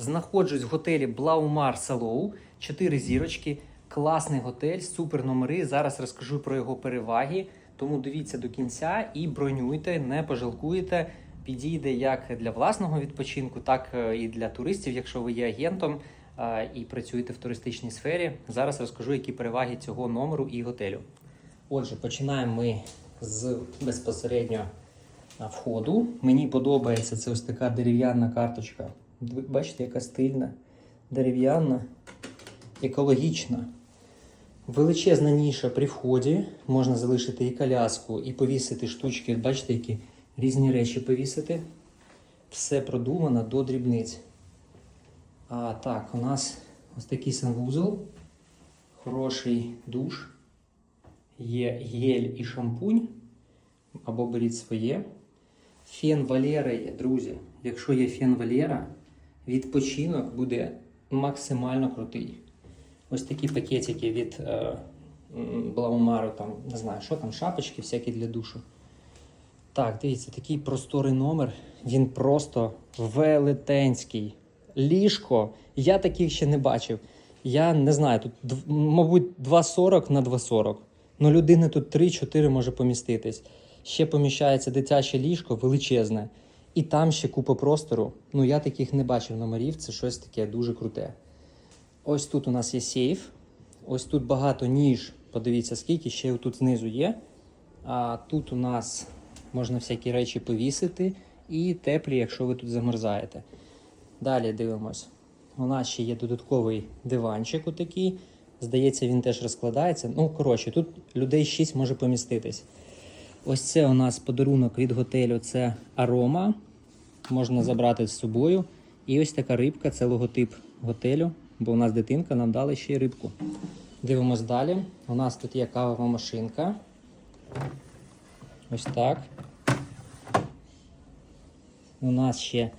Знаходжусь в готелі Блаумар Салоу, 4 зірочки, класний готель, супер номери. Зараз розкажу про його переваги. Тому дивіться до кінця і бронюйте, не пожалкуєте. Підійде як для власного відпочинку, так е, і для туристів, якщо ви є агентом е, і працюєте в туристичній сфері. Зараз розкажу, які переваги цього номеру і готелю. Отже, починаємо ми з безпосередньо а, входу. Мені подобається це ось така дерев'яна карточка. Бачите, яка стильна, дерев'яна, екологічна. Величезна ніша при вході. Можна залишити і коляску, і повісити штучки. Бачите, які різні речі повісити. Все продумано до дрібниць. А так, у нас ось такий санвузол, хороший душ. Є гель і шампунь, або беріть своє. Фен Валера є, друзі. Якщо є фен Валера, відпочинок буде максимально крутий. Ось такі пакетики від е, Блаумару, там, не знаю, що там, шапочки всякі для душу. Так, дивіться, такий просторий номер. Він просто велетенський. Ліжко. Я таких ще не бачив. Я не знаю, тут, мабуть, 2,40 на 2,40. Ну, людини тут 3-4 може поміститись. Ще поміщається дитяче ліжко величезне. І там ще купа простору. Ну, я таких не бачив номерів, це щось таке дуже круте. Ось тут у нас є сейф. Ось тут багато ніж. Подивіться, скільки ще тут знизу є. А тут у нас можна всякі речі повісити і теплі, якщо ви тут замерзаєте. Далі дивимось. У нас ще є додатковий диванчик отакий. Здається, він теж розкладається. Ну, коротше, тут людей 6 може поміститись. Ось це у нас подарунок від готелю це арома. Можна забрати з собою. І ось така рибка це логотип готелю, бо у нас дитинка нам дали ще й рибку. Дивимось далі. У нас тут є кавова машинка. Ось так. У нас ще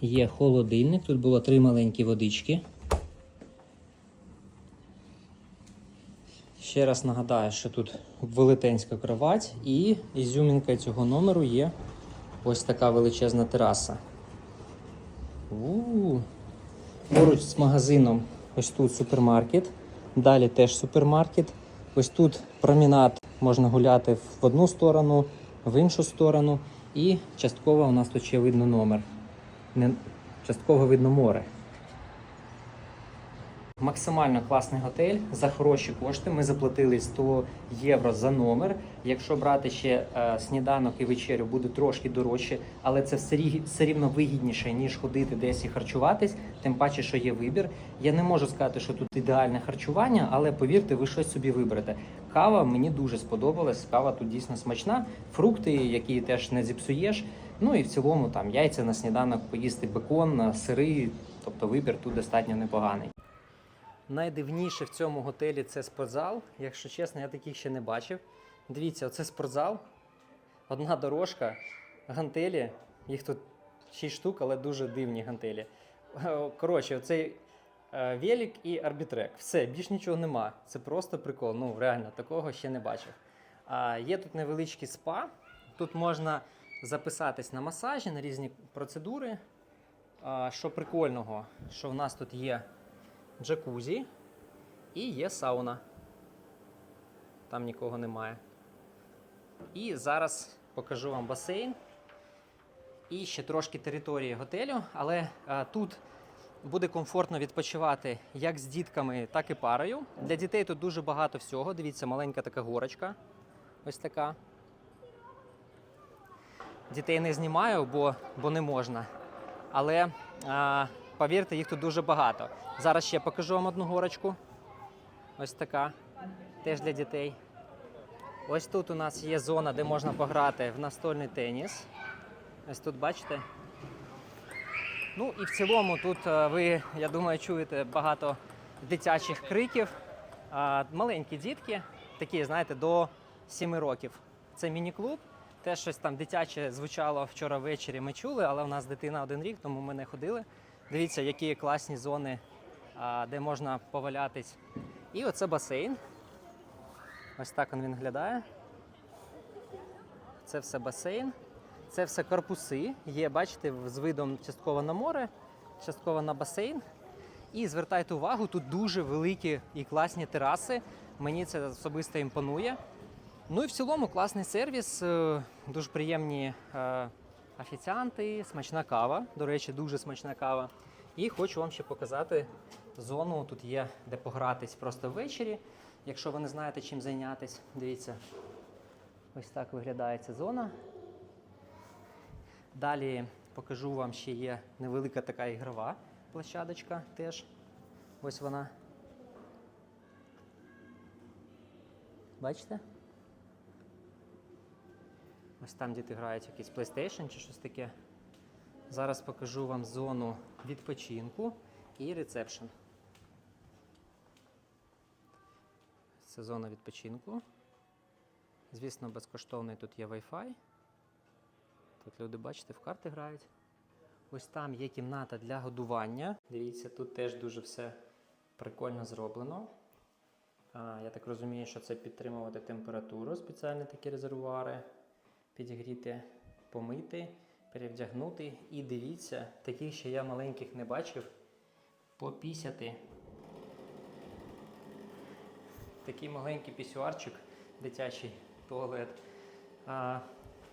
є холодильник. Тут було три маленькі водички. Ще раз нагадаю, що тут велетенська кровать і ізюмінка цього номеру є ось така величезна тераса. У-у-у. Поруч з магазином ось тут супермаркет. Далі теж супермаркет. Ось тут промінад можна гуляти в одну сторону, в іншу сторону. І частково у нас тут ще видно номер. Не... Частково видно море. Максимально класний готель за хороші кошти. Ми заплатили 100 євро за номер. Якщо брати ще е, сніданок і вечерю, буде трошки дорожче, але це все, все рівно вигідніше, ніж ходити десь і харчуватись. Тим паче, що є вибір. Я не можу сказати, що тут ідеальне харчування, але повірте, ви щось собі виберете. Кава мені дуже сподобалась. Кава тут дійсно смачна. Фрукти, які теж не зіпсуєш. Ну і в цілому там яйця на сніданок, поїсти бекон, сири. Тобто вибір тут достатньо непоганий. Найдивніше в цьому готелі це спортзал. Якщо чесно, я таких ще не бачив. Дивіться, оце спортзал, одна дорожка, гантелі. Їх тут 6 штук, але дуже дивні гантелі. Е, Коротше, оцей е, велик і арбітрек. Все, більш нічого нема. Це просто прикол. Ну, реально, такого ще не бачив. А, є тут невеличкий спа. Тут можна записатись на масажі, на різні процедури. А, що прикольного, що в нас тут є джакузі і є сауна. Там нікого немає. І зараз покажу вам басейн. І ще трошки території готелю, але а, тут буде комфортно відпочивати як з дітками, так і парою. Для дітей тут дуже багато всього. Дивіться, маленька така горочка. Ось така. Дітей не знімаю, бо, бо не можна. Але а, повірте, їх тут дуже багато. Зараз ще покажу вам одну горочку. Ось така. Теж для дітей. Ось тут у нас є зона, де можна пограти в настольний теніс. Ось тут бачите. Ну і в цілому тут е, ви, я думаю, чуєте багато дитячих криків. Маленькі дітки, такі, знаєте, до 7 років. Це міні-клуб. Теж щось там дитяче звучало вчора ввечері. Ми чули, але у нас дитина один рік, тому ми не ходили. Дивіться, які класні зони, де можна повалятись. І оце басейн. Ось так він виглядає. Це все басейн. Це все корпуси. Є, бачите, з видом частково на море. частково на басейн. І звертайте увагу, тут дуже великі і класні тераси. Мені це особисто імпонує. Ну і в цілому класний сервіс, е, дуже приємні е, офіціанти, смачна кава. До речі, дуже смачна кава. І хочу вам ще показати зону. Тут є де погратись просто ввечері. Якщо ви не знаєте, чим зайнятися, дивіться, ось так виглядає ця зона. Далі покажу вам ще є невелика така ігрова площадочка теж. Ось вона. Бачите? Ось там діти грають якийсь PlayStation чи щось таке. Зараз покажу вам зону відпочинку і ресепшн. Це зона відпочинку. Звісно, безкоштовний тут є Wi-Fi. Тут люди, бачите, в карти грають. Ось там є кімната для годування. Дивіться, тут теж дуже все прикольно зроблено. А, я так розумію, що це підтримувати температуру, спеціальні такі резервуари, підігріти, помити, перевдягнути. І дивіться, таких ще я маленьких не бачив. Попісяти. Такий маленький пісюарчик, дитячий туалет. А,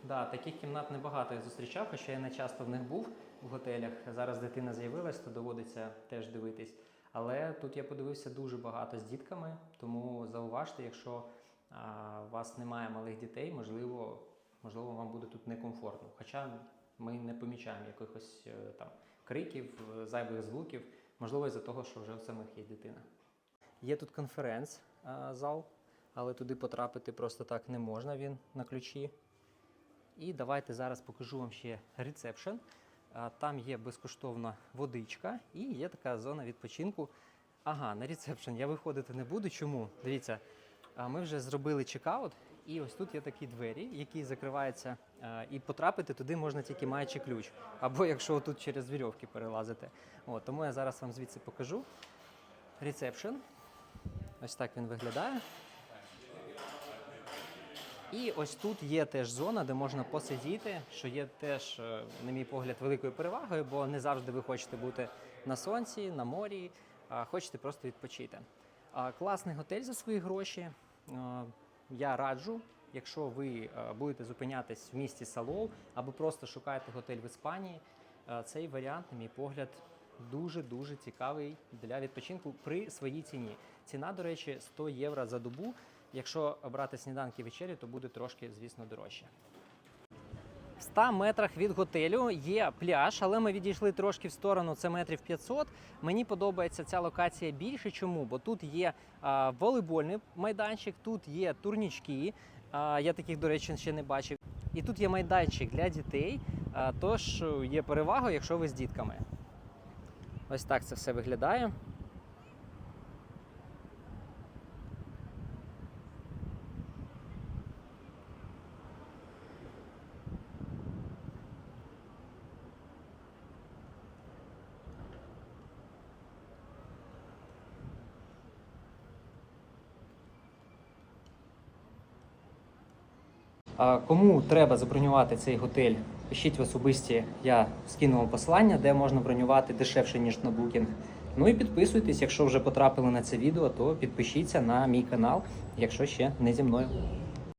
да, таких кімнат небагато я зустрічав, хоча я не часто в них був в готелях. Зараз дитина з'явилась, то доводиться теж дивитись. Але тут я подивився дуже багато з дітками, тому зауважте, якщо а, у вас немає малих дітей, можливо, можливо, вам буде тут некомфортно. Хоча ми не помічаємо якихось е, там криків, е, зайвих звуків, можливо, із-за того, що вже в самих є дитина. Є тут конференц-зал, але туди потрапити просто так не можна, він на ключі. І давайте зараз покажу вам ще ресепшн. Там є безкоштовна водичка і є така зона відпочинку. Ага, на ресепшн я виходити не буду. Чому? Дивіться, ми вже зробили чекаут, і ось тут є такі двері, які закриваються, і потрапити туди можна тільки маючи ключ. Або якщо тут через вірьовки перелазити. От, тому я зараз вам звідси покажу. Ресепшн. Ось так він виглядає. І ось тут є теж зона, де можна посидіти, що є теж, е, на мій погляд, великою перевагою, бо не завжди ви хочете бути на сонці, на морі, а хочете просто відпочити. Класний готель за свої гроші. Я раджу, якщо ви е, будете зупинятись в місті Салоу або просто шукаєте готель в Іспанії, е, цей варіант, на мій погляд, дуже-дуже цікавий для відпочинку при своїй ціні. Ціна, до речі, 100 євро за добу. Якщо брати сніданки вечері, то буде трошки, звісно, дорожче. В 100 метрах від готелю є пляж, але ми відійшли трошки в сторону, це метрів 500. Мені подобається ця локація більше. Чому? Бо тут є а, волейбольний майданчик, тут є турнічки. А, я таких, до речі, ще не бачив. І тут є майданчик для дітей. А, тож е, є перевага, якщо ви з дітками. Ось так це все виглядає. Кому треба забронювати цей готель, пишіть в особисті, я скинув посилання, де можна бронювати дешевше, ніж на Booking. Ну і підписуйтесь, якщо вже потрапили на це відео, то підпишіться на мій канал, якщо ще не зі мною.